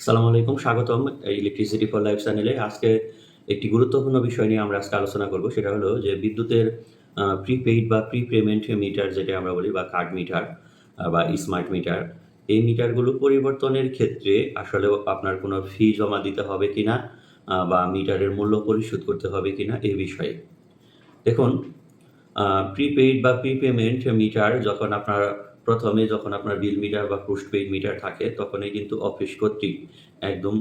আসসালামু আলাইকুম, স্বাগতম ইলেকট্রিসিটি ফর লাইফ চ্যানেলে আজকে একটি গুরুত্বপূর্ণ বিষয় নিয়ে আমরা আজকে আলোচনা করব, সেটা হলো যে বিদ্যুতের প্রিপেইড বা প্রি পেমেন্ট মিটার যেটা আমরা বলি, বা কার্ড মিটার বা স্মার্ট মিটার এই মিটারগুলো পরিবর্তনের ক্ষেত্রে আসলে আপনার কোনো ফি জমা দিতে হবে কি না বা মিটারের মূল্য পরিশোধ করতে হবে কি না এই বিষয়ে। দেখুন প্রিপেইড বা প্রিপেমেন্ট মিটার যখন আপনার প্রথমে যখন আপনার বিল মিটার বা পোস্টপেইড মিটার থাকে, তখনই কিন্তু অফিস কর্তৃক একদম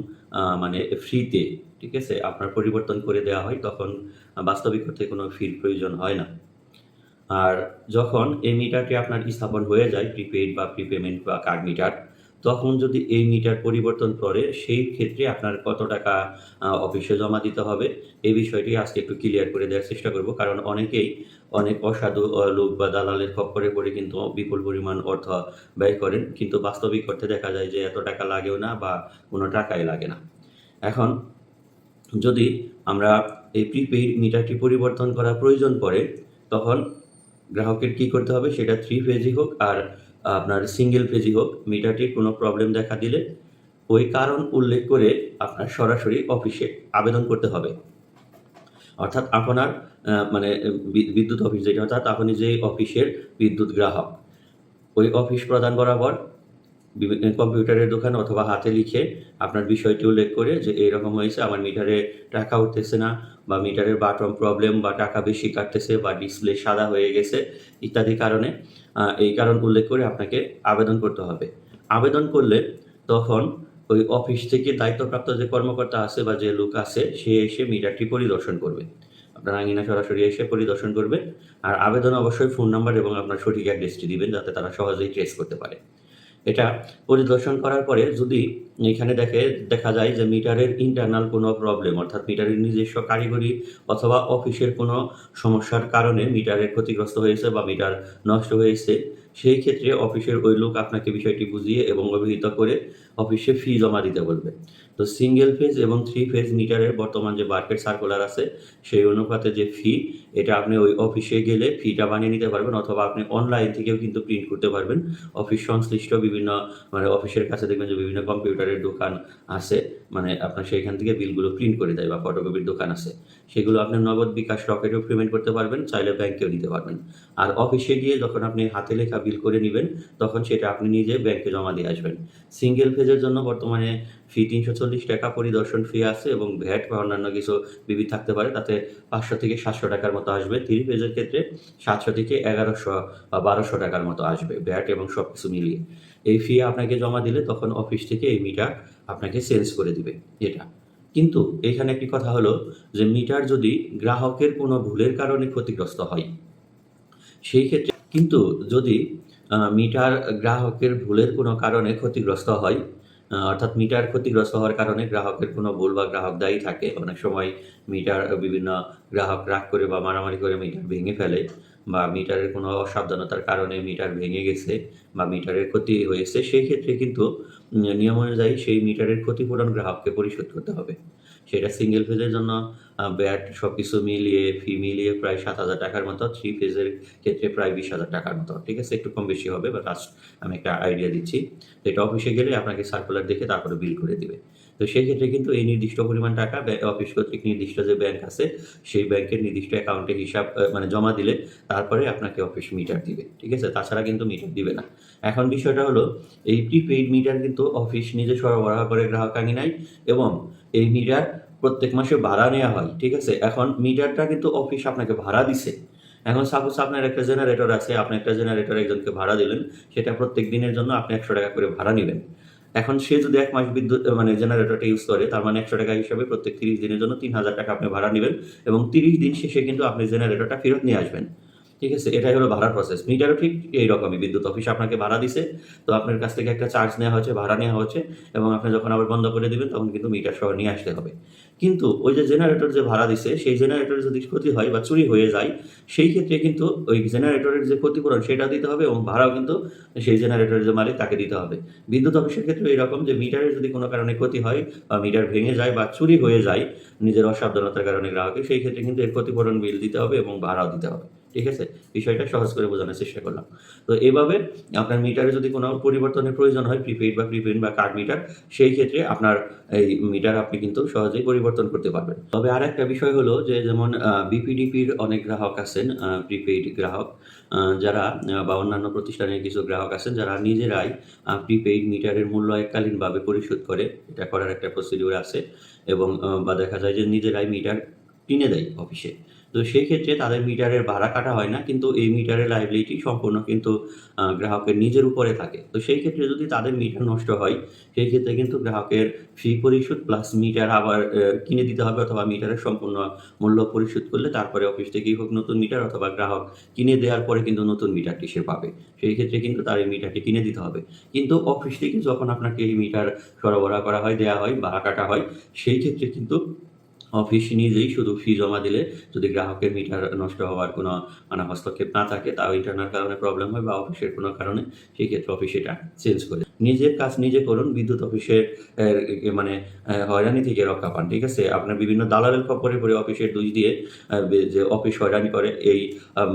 মানে ফ্রিতে ঠিক আছে, আপনার পরিবর্তন করে দেওয়া হয়। তখন বাস্তবিক অর্থে কোনো ফির প্রয়োজন হয় না। আর যখন এই মিটারটি আপনার স্থাপন হয়ে যায় প্রিপেইড বা প্রিপেমেন্ট বা কার্ড মিটার তখন যদি এই মিটার পরিবর্তন করে, সেই ক্ষেত্রে আপনার কত টাকা অফিসে জমা দিতে হবে? এই বিষয়টি আজকে একটু ক্লিয়ার করে দেওয়ার চেষ্টা করব। কারণ অনেকেই অনেক অসাধু লোক বা দালালের খপ্পরে পড়ে কিন্তু বিপুল পরিমাণ অর্থ ব্যয় করেন। কিন্তু বাস্তবিক অর্থে দেখা যায় যে এত টাকা লাগেও না বা কোনো টাকাই লাগে না। এখন যদি আমরা এই প্রিপেইড মিটারটি পরিবর্তন করা প্রয়োজন পড়ে, তখন গ্রাহকের কি করতে হবে? সেটা থ্রি ফেজই হোক আর আপনার সিঙ্গেল পেজই হোক মিটারটির কোনো প্রবলেম দেখা দিলে ওই কারণ উল্লেখ করে আপনার সরাসরি অফিসে আবেদন করতে হবে। অর্থাৎ আপনার মানে বিদ্যুৎ অফিস যেটা, অর্থাৎ আপনি যে অফিসের বিদ্যুৎ গ্রাহক, ওই অফিস প্রদান বরাবর কম্পিউটারের দোকান অথবা হাতে লিখে আপনার বিষয়টি উল্লেখ করে যে এরকম হয়েছে, আমার মিটারে টাকা উঠতেছে না বা মিটারের বাটন প্রবলেম বা টাকা বেশি কাটতেছে বা ডিসপ্লে সাদা হয়ে গেছে ইত্যাদি কারণে এই কারণ উল্লেখ করে আপনাকে আবেদন করতে হবে। আবেদন করলে তখন ওই অফিস থেকে দায়িত্বপ্রাপ্ত যে কর্মকর্তা আছে বা যে লোক আছে, সে এসে মিটারটি পরিদর্শন করবে। আপনার আঙিনা সরাসরি এসে পরিদর্শন করবে। আর আবেদন অবশ্যই ফোন নাম্বার এবং আপনার সঠিক অ্যাড্রেসটি দিবেন যাতে তারা সহজেই ট্রেস করতে পারে। এটা পরিদর্শন করার পরে যদি এখানে দেখে, দেখা যায় যে মিটারের ইন্টারনাল কোনো প্রবলেম অর্থাৎ মিটারের নিজস্ব কারিগরি অথবা অফিসের কোনো সমস্যার কারণে মিটারের ক্ষতিগ্রস্ত হয়েছে বা মিটার নষ্ট হয়েছে সেই ক্ষেত্রে অফিসের ওই লোক আপনাকে বিষয়টি বুঝিয়ে এবং অভিহিত করে অফিসে ফি জমা দিতে বলবে। তো সিঙ্গেল ফেজ এবং থ্রি ফেজ মিটারের বর্তমান যে মার্কেট সার্কুলার আছে, সেই অনুপাতে যে ফি এটা আপনি ওই অফিসে গেলে ফিটা বানিয়ে নিতে পারবেন অথবা আপনি অনলাইন থেকেও কিন্তু প্রিন্ট করতে পারবেন। অফিস সংশ্লিষ্ট বিভিন্ন মানে অফিসের কাছে দেখবেন যে বিভিন্ন কম্পিউটারের দোকান আছে মানে আপনার সেইখান থেকে বিলগুলো প্রিন্ট করে দেয় বা ফটোকপির দোকান আছে। সেগুলো আপনি নগদ বিকাশ রকেটেও পেমেন্ট করতে পারবেন, চাইলে ব্যাংকেও দিতে পারবেন। আর অফিসে গিয়ে যখন আপনি হাতে লেখা বিল করে নেবেন, তখন সেটা আপনি নিজে ব্যাংকে জমা দিয়ে আসবেন। সিঙ্গেল ফেজের জন্য বর্তমানে ফি তিনশো চল্লিশ টাকা পরিদর্শন ফি আছে এবং ভ্যাট বা অন্যান্য কিছু বিবি থাকতে পারে, তাতে পাঁচশো থেকে সাতশো টাকার মতো আসবে। থ্রি ফেজের ক্ষেত্রে সাতশো থেকে এগারোশো বা বারোশো টাকার মতো আসবে ভ্যাট এবং সব কিছু মিলিয়ে। এই ফি আপনাকে জমা দিলে তখন অফিস থেকে এই মিটার আপনাকে চেঞ্জ করে দিবে, এটা। কিন্তু এখানে একটি কথা হলো যে মিটার যদি গ্রাহকের কোনো ভুলের কারণে ক্ষতিগ্রস্ত হয়, সেই ক্ষেত্রে কিন্তু যদি মিটার গ্রাহকের ভুলের কোনো কারণে ক্ষতিগ্রস্ত হয় অর্থাৎ মিটার ক্ষতিগ্রস্ত হওয়ার কারণে গ্রাহকের কোনো ভুল বা গ্রাহক দায়ী থাকে, অনেক সময় মিটার, বিভিন্ন গ্রাহক রাগ করে বা মারামারি করে মিটার ভেঙে ফেলে, বা মিটারের কোনো অসাবধানতার কারণে মিটার ভেঙে গেছে বা মিটারের ক্ষতি হয়েছে, সেই ক্ষেত্রে কিন্তু, নিয়ম অনুযায়ী সেই মিটারের ক্ষতিপূরণ গ্রাহককে পরিশোধ করতে হবে। সেটা সিঙ্গেল ফেজের জন্য ব্যাট সব কিছু মিলিয়ে ফি মিলিয়ে প্রায় সাত হাজার টাকার মতো থ্রি ফেজের ক্ষেত্রে প্রায় বিশ হাজার টাকার মতো। ঠিক আছে? একটু কম বেশি হবে বা লাস্ট আমি একটা আইডিয়া দিচ্ছি। তো এটা অফিসে গেলে আপনাকে সার্কুলার দেখে তারপরে বিল করে দিবে। তো সেই ক্ষেত্রে কিন্তু এই নির্দিষ্ট পরিমাণ টাকা অফিস কর্তৃক নির্দিষ্ট যে ব্যাংক আছে, সেই ব্যাংকের নির্দিষ্ট অ্যাকাউন্টে হিসাব মানে জমা দিলে তারপরে আপনাকে অফিস মিটার দিবে। ঠিক আছে? তাছাড়া কিন্তু মিটার দিবে না। এখন বিষয়টা হলো, এই প্রিপেইড মিটার কিন্তু অফিস নিজে সরবরাহ করে গ্রাহক আঙিনায় এবং এই মিটার প্রত্যেক মাসে ভাড়া নেওয়া হয়, ঠিক আছে? এখন মিটারটা কিন্তু অফিস আপনাকে ভাড়া দিছে। এখন সাপোজ আপনার একটা জেনারেটর আছে, আপনি একটা জেনারেটর একজনকে ভাড়া দিলেন, সেটা প্রত্যেক দিনের জন্য আপনি একশো টাকা করে ভাড়া নেবেন। এখন সে যদি এক মাস বিদ্যুৎ মানে জেনারেটরটা ইউজ করে, তার মানে একশো টাকা হিসাবে প্রত্যেক তিরিশ দিনের জন্য তিন হাজার টাকা আপনি ভাড়া নেবেন এবং তিরিশ দিন শেষে কিন্তু আপনি জেনারেটরটা ফেরত নিয়ে আসবেন। ঠিক আছে? এটাই হলো ভাড়া প্রসেস মিটারও ঠিক এইরকমই বিদ্যুৎ অফিস আপনাকে ভাড়া দিছে, তো আপনার কাছ থেকে একটা চার্জ নেওয়া হচ্ছে ভাড়া নেওয়া হচ্ছে এবং আপনি যখন আবার বন্ধ করে দিবেন, তখন কিন্তু মিটার সহ নিয়ে আসতে হবে। কিন্তু ওই যে জেনারেটর যে ভাড়া দিছে, সেই জেনারেটর যদি ক্ষতি হয় বা চুরি হয়ে যায়, সেই ক্ষেত্রে কিন্তু ওই জেনারেটরের যে ক্ষতিপূরণ সেটা দিতে হবে এবং ভাড়াও কিন্তু সেই জেনারেটরের যে মালিক তাকে দিতে হবে। বিদ্যুৎ অফিসের ক্ষেত্রে এরকম যে মিটারের যদি কোনো কারণে ক্ষতি হয় বা মিটার ভেঙে যায় বা চুরি হয়ে যায়, নিজের অসাবধানতার কারণে গ্রাহকের, সেই ক্ষেত্রে কিন্তু এর ক্ষতিপূরণ বিল দিতে হবে এবং ভাড়াও দিতে হবে। ঠিক আছে? বিষয়টা সহজ করে বোঝানোর চেষ্টা করলাম। তো এভাবে আপনার মিটারে যদি কোনো পরিবর্তনের প্রয়োজন হয় প্রিপেইড বা প্রিপেইড বা কার্ড মিটার সেই ক্ষেত্রে আপনার এই মিটার আপনি কিন্তু সহজেই পরিবর্তন করতে পারবেন। তবে আর একটা বিষয় হলো যে, যেমন বিপিডিপির অনেক গ্রাহক আছেন প্রিপেইড গ্রাহক যারা বা অন্যান্য প্রতিষ্ঠানের কিছু গ্রাহক আছেন, যারা নিজেরাই প্রিপেইড মিটারের মূল্য এককালীনভাবে পরিশোধ করে। এটা করার একটা প্রসিডিউর আছে এবং বা দেখা যায় যে নিজেরাই মিটার কিনে দেয় অফিসে। তো সেই ক্ষেত্রে তাদের মিটারের ভাড়া কাটা হয় না, কিন্তু এই মিটারের লাইবিলিটি সম্পূর্ণ কিন্তু গ্রাহকের নিজের উপরে থাকে। তো সেই ক্ষেত্রে যদি তাদের মিটার নষ্ট হয়, সেই ক্ষেত্রে কিন্তু গ্রাহকের ফি পরিশোধ প্লাস মিটার আবার কিনে দিতে হবে অথবা মিটারের সম্পূর্ণ মূল্য পরিশোধ করলে তারপরে অফিস থেকেই হোক নতুন মিটার অথবা গ্রাহক কিনে দেওয়ার পরে কিন্তু নতুন মিটারটি সে পাবে। সেই ক্ষেত্রে কিন্তু তার এই মিটারটি কিনে দিতে হবে। কিন্তু অফিস থেকে যখন আপনাকে এই মিটার সরবরাহ করা হয় দেওয়া হয়, ভাড়া কাটা হয়, সেই ক্ষেত্রে কিন্তু অফিস নিজেই শুধু ফি জমা দিলে যদি গ্রাহকের মিটার নষ্ট হওয়ার কোনো মানে হস্তক্ষেপ না থাকে, তাও ইন্টারনাল কারণে প্রবলেম হয় বা অফিসের কোনো কারণে, সেই ক্ষেত্রে অফিস এটা চেঞ্জ করে নিজের কাজ নিজে করুন, বিদ্যুৎ অফিসের মানে হয়রানি থেকে রক্ষা পান, ঠিক আছে? আপনার বিভিন্ন দালালের খপরে পরে অফিসের দুই দিয়ে যে অফিস হয়রানি করে, এই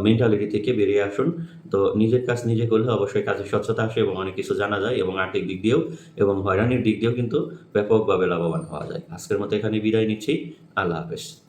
মেন্টালিটি থেকে বেরিয়ে আসুন। তো নিজের কাজ নিজে করলে অবশ্যই কাজে স্বচ্ছতা আসে এবং অনেক কিছু জানা যায় এবং আর্থিক দিক দিয়েও এবং হয়রানির দিক দিয়েও কিন্তু ব্যাপকভাবে লাভবান হওয়া যায়। আজকের মতো এখানে বিদায় নিচ্ছি। আল্লাহ হাফেজ।